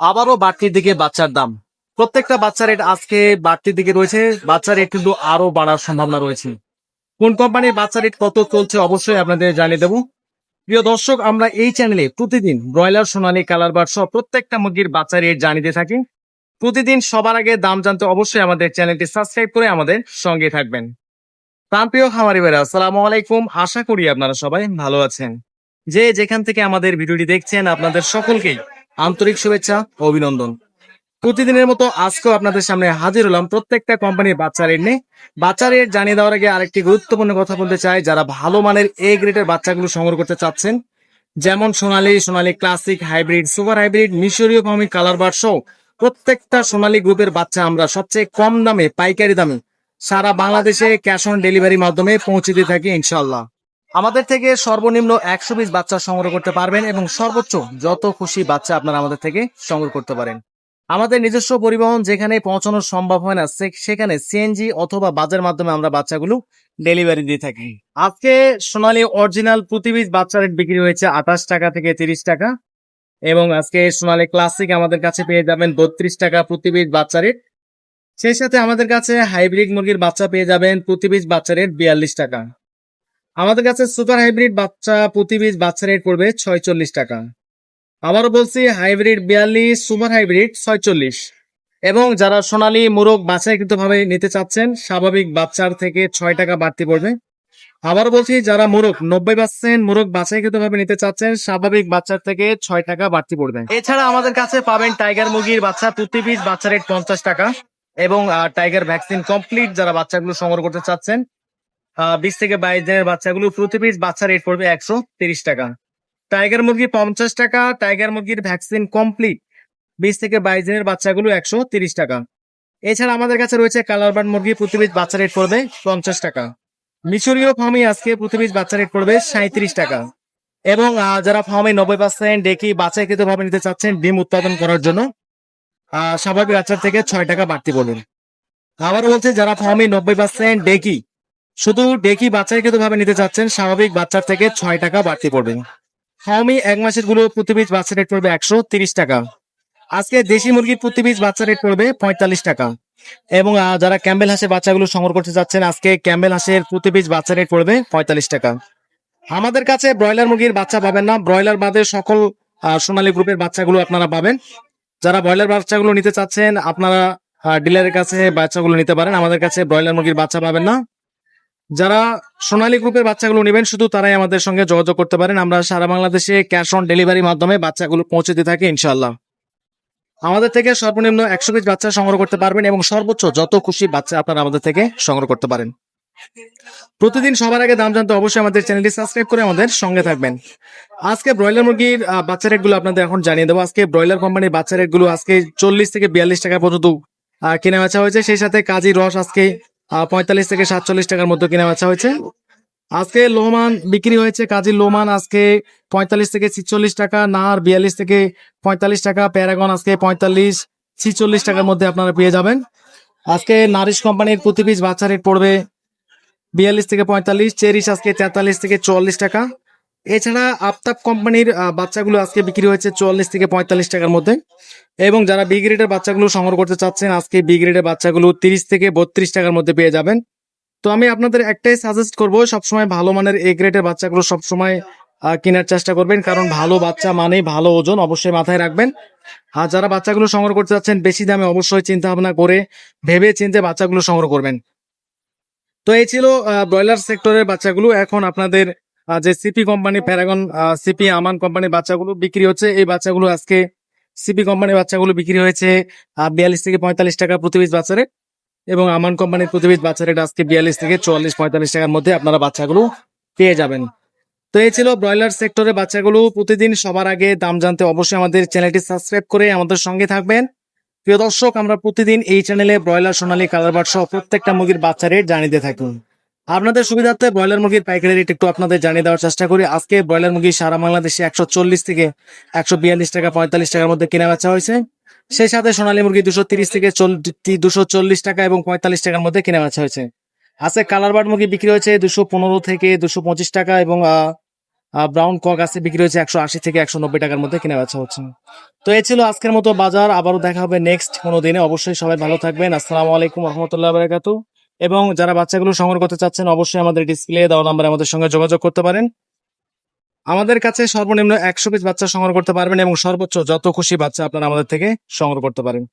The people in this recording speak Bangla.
আবারও বাড়তির দিকে বাচ্চার দাম। প্রত্যেকটা বাচ্চা রেট আজকে বাড়তির দিকে রয়েছে, বাচ্চা রেট কিন্তু আরও বাড়ার সম্ভাবনা রয়েছে। কোন কোম্পানির বাচ্চা রেট কত চলছে অবশ্যই আপনাদের জানিয়ে দেবো। প্রিয় দর্শক, আমরা এই চ্যানেলে প্রতিদিন ব্রয়লার, সোনালী, কালার বার সহ প্রত্যেকটা মুরগির বাচ্চা রেট জানিয়ে থাকি। প্রতিদিন সবার আগে দাম জানতে অবশ্যই আমাদের চ্যানেলটি সাবস্ক্রাইব করে আমাদের সঙ্গে থাকবেন। প্রাণপ্রিয় খামারি ভাইরা, আসসালামু আলাইকুম। আশা করি আপনারা সবাই ভালো আছেন। যে যেখান থেকে আমাদের ভিডিওটি দেখছেন, আপনাদের সকলকেই আন্তরিক শুভেচ্ছা ও অভিনন্দন। প্রতিদিনের মতো আজকেও আপনাদের সামনে হাজির হলাম প্রত্যেকটা কোম্পানির বাচ্চা রেট নিয়ে। বাচ্চা রেট জানিয়ে দেওয়ার আগে আরেকটি গুরুত্বপূর্ণ কথা বলতে চাই। যারা ভালো মানের এ গ্রেডের বাচ্চাগুলো সংগ্রহ করতে চাচ্ছেন, যেমন Sonali Sonali classic hybrid super hybrid মিশরীয় ফার্মি কালার বার সহ প্রত্যেকটা সোনালী গ্রুপের বাচ্চা আমরা সবচেয়ে কম দামে, পাইকারি দামে সারা বাংলাদেশে ক্যাশ অন ডেলিভারির মাধ্যমে পৌঁছে দিয়ে থাকি ইনশাল্লাহ আমাদের থেকে সর্বনিম্ন একশো পিস বাচ্চা সংগ্রহ করতে পারবেন এবং সর্বোচ্চ যত খুশি বাচ্চা আপনারা আমাদের থেকে সংগ্রহ করতে পারেন। আমাদের নিজস্ব পরিবহন যেখানে পৌঁছানো সম্ভব হয় না সেখানে সিএনজি অথবা বাজার মাধ্যমে আমরা বাচ্চাগুলো ডেলিভারি দিয়ে থাকি। আজকে সোনালী অরিজিনাল প্রতি পিস বাচ্চা রেট বিক্রি হয়েছে আঠাশ টাকা থেকে তিরিশ টাকা এবং আজকে সোনালী ক্লাসিক আমাদের কাছে পেয়ে যাবেন বত্রিশ টাকা প্রতি বাচ্চা রেট। সেই সাথে আমাদের কাছে হাইব্রিড মুরগির বাচ্চা পেয়ে যাবেন প্রতি পিস বাচ্চা রেট বিয়াল্লিশ টাকা। আমাদের কাছে সুপার হাইব্রিড বাচ্চা প্রতি পিস বাচ্চা রেট পড়বে ছয়চল্লিশ টাকা। আবারও বলছি, হাইব্রিড বিয়াল্লিশ, সুপার হাইব্রিড ছয়চল্লিশ। এবং যারা সোনালী মোরগ বাছাইকৃত ভাবে নিতে চাচ্ছেন, স্বাভাবিক বাচ্চার থেকে ছয় টাকা বাড়তি পড়বে। আবার বলছি, যারা মোরগ, নব্বই পার্সেন্ট মোরগ বাছাইকৃত ভাবে নিতে চাচ্ছেন, স্বাভাবিক বাচ্চার থেকে ছয় টাকা বাড়তি পড়বে। এছাড়া আমাদের কাছে পাবেন টাইগার মুরগির বাচ্চা, প্রতি পিস বাচ্চা রেট পঞ্চাশ টাকা। এবং টাইগার ভ্যাকসিন কমপ্লিট যারা বাচ্চাগুলো সংগ্রহ করতে চাচ্ছেন বিশ থেকে বাইশ দিনের বাচ্চাগুলো প্রতি পিস বাচ্চা রেট পড়বে একশো তিরিশ টাকা। টাইগার মুরগি পঞ্চাশ টাকা টাইগার মুরগির ভ্যাকসিন কমপ্লিট বিশ থেকে বাইশ দিনের বাচ্চাগুলো একশো তিরিশ টাকা। এছাড়া আমাদের কাছে রয়েছে কালার বার্ড মুরগি, প্রতি পিস বাচ্চা রেট পড়বে পঞ্চাশ টাকা। মিশরীয় ফার্মে আজকে প্রতি পিস বাচ্চা রেট পড়বে সাঁত্রিশ টাকা। এবং যারা ফার্মে নব্বই পার্সেন্ট ডেকি বাচ্চাকৃত ভাবে নিতে চাচ্ছেন ডিম উৎপাদন করার জন্য স্বাভাবিক বাচ্চার থেকে ছয় টাকা বাড়তি বলুন। আবার বলছে, যারা ফার্মে নব্বই পার্সেন্ট ডেকি শুধু ডেকি বাচ্চাকৃত ভাবে নিতে চাচ্ছেন, স্বাভাবিক বাচ্চার থেকে ছয় টাকা বাড়তি পড়বেন ফার্মি এক মাসেরগুলো প্রতি পিস বাচ্চা রেট পড়বে একশো তিরিশ টাকা। আজকে দেশি মুরগির প্রতি পিস বাচ্চা রেট পড়বে পঁয়তাল্লিশ টাকা। এবং যারা ক্যাম্বেল হাঁসের বাচ্চাগুলো সংগ্রহ করতে যাচ্ছেন আজকে ক্যাম্বেল হাঁসের প্রতি পিস বাচ্চা রেট পড়বে পঁয়তাল্লিশ টাকা। আমাদের কাছে ব্রয়লার মুরগির বাচ্চা পাবেন না। ব্রয়লার বাদে সকল সোনালী গ্রুপের বাচ্চাগুলো আপনারা পাবেন। যারা ব্রয়লার বাচ্চাগুলো নিতে চাচ্ছেন, আপনারা ডিলারের কাছে বাচ্চাগুলো নিতে পারেন। আমাদের কাছে ব্রয়লার মুরগির বাচ্চা পাবেন না। যারা সোনালী গ্রুপের বাচ্চাগুলো নেবেন, শুধু তারাই আমাদের সঙ্গে যোগাযোগ করতে পারেন। আমরা সারা বাংলাদেশে ক্যাশ অন ডেলিভারির মাধ্যমে বাচ্চাগুলো পৌঁছে দিয়ে থাকি ইনশাল্লাহ আমাদের থেকে সর্বনিম্ন একশো পিস বাচ্চা সংগ্রহ করতে পারবেন এবং সর্বোচ্চ যত খুশি বাচ্চা আপনারা আমাদের থেকে সংগ্রহ করতে পারেন। প্রতিদিন সবার আগে দাম জানতে অবশ্যই আমাদের চ্যানেলটি সাবস্ক্রাইব করে আমাদের সঙ্গে থাকবেন। আজকে ব্রয়লার মুরগির বাচ্চা রেটগুলো আপনাদের এখন জানিয়ে দেবো। আজকে ব্রয়লার কোম্পানির বাচ্চা রেটগুলো আজকে চল্লিশ থেকে বিয়াল্লিশ টাকা পর্যন্ত কেনা বেচা হয়েছে। সেই সাথে কাজী রস আজকে পঁয়তাল্লিশ থেকে সাতচল্লিশ টাকার মধ্যে কেনা বেচা হয়েছে। আজকে লোমান বিক্রি হয়েছে, কাজী লোমান আজকে পঁয়তাল্লিশ থেকে ছিচল্লিশ টাকা নার বিয়াল্লিশ থেকে পঁয়তাল্লিশ টাকা, প্যারাগন আজকে পঁয়তাল্লিশ, ছিচল্লিশ টাকার মধ্যে আপনারা পেয়ে যাবেন। আজকে নারিশ কোম্পানির প্রতি পিস বাচ্চা রেট পড়বে বিয়াল্লিশ থেকে পঁয়তাল্লিশ, চেরিশ আজকে তেতাল্লিশ থেকে চুয়াল্লিশ টাকা। এছাড়া আফতাব কোম্পানির বাচ্চাগুলো আজকে বিক্রি হয়েছে চুয়াল্লিশ থেকে পঁয়তাল্লিশ টাকার মধ্যে। এবং যারা বি গ্রেডের বাচ্চাগুলো সংগ্রহ করতে চাচ্ছেন, আজকে বি গ্রেডের বাচ্চাগুলো তিরিশ থেকে বত্রিশ টাকার মধ্যে পেয়ে যাবেন। তো আমি আপনাদের একটাই সাজেস্ট করব, সবসময় ভালো মানের এ গ্রেডের বাচ্চাগুলো সবসময় কেনার চেষ্টা করবেন। কারণ ভালো বাচ্চা মানেই ভালো ওজন, অবশ্যই মাথায় রাখবেন। আর যারা বাচ্চাগুলো সংগ্রহ করতে চাচ্ছেন, বেশি দামে অবশ্যই চিন্তা ভাবনা করে ভেবে চিন্তে বাচ্চাগুলো সংগ্রহ করবেন। তো এই ছিল ব্রয়লার সেক্টরের বাচ্চাগুলো। এখন আপনাদের যে CP company Paragon CP Aman কোম্পানির বাচ্চাগুলো বিক্রি হচ্ছে, এই বাচ্চাগুলো আজকে সিপি কোম্পানির বাচ্চাগুলো বিক্রি হয়েছে বিয়াল্লিশ থেকে পঁয়তাল্লিশ টাকা প্রতি পিস বাচ্চা এবং আমান কোম্পানির প্রতি পিস আজকে বিয়াল্লিশ থেকে চুয়াল্লিশ, পঁয়তাল্লিশ টাকার মধ্যে আপনারা বাচ্চাগুলো পেয়ে যাবেন। তো এই ছিল ব্রয়লার সেক্টরের বাচ্চাগুলো। প্রতিদিন সবার আগে দাম জানতে অবশ্যই আমাদের চ্যানেলটি সাবস্ক্রাইব করে আমাদের সঙ্গে থাকবেন। প্রিয় দর্শক, আমরা প্রতিদিন এই চ্যানেলে ব্রয়লার, সোনালী কালারবাট সহ প্রত্যেকটা মুরগির বাচ্চা রেট জানিয়ে দিয়ে থাকি। আপনাদের সুবিধার্থে ব্রয়লার মুরগির পাইকারি রেট একটু আপনাদের জানিয়ে দেওয়ার চেষ্টা করি। আজকে ব্রয়লার মুরগি সারা বাংলাদেশে একশো চল্লিশ থেকে একশো বিয়াল্লিশ টাকা পঁয়তাল্লিশ টাকার মধ্যে কেনা বেচা হয়েছে। সেই সাথে সোনালী মুরগি দুশো তিরিশ থেকে দুশো চল্লিশ টাকা এবং পঁয়তাল্লিশ টাকার মধ্যে কেনা বেচা হয়েছে। আজকে কালার বার্ড মুরগি বিক্রি হয়েছে দুশো পনেরো থেকে দুশো পঁচিশ টাকা এবং ব্রাউন কক আছে বিক্রি হয়েছে একশো আশি থেকে একশো নব্বই টাকার মধ্যে কেনা বেচা হচ্ছে। তো এ ছিল আজকের মতো বাজার, আবারও দেখা হবে নেক্সট কোনো দিনে। অবশ্যই সবাই ভালো থাকবেন। আসসালামু আলাইকুম রহমতুল্লাহ বারাকাতু এবং যারা বাচ্চাগুলো সংগ্রহ করতে চাচ্ছেন, অবশ্যই আমাদের ডিসপ্লে দেওয়া নাম্বারে আমাদের সঙ্গে যোগাযোগ করতে পারেন। আমাদের কাছে সর্বনিম্ন একশো পিস বাচ্চা সংগ্রহ করতে পারবেন এবং সর্বোচ্চ যত খুশি বাচ্চা আপনারা আমাদের থেকে সংগ্রহ করতে পারেন।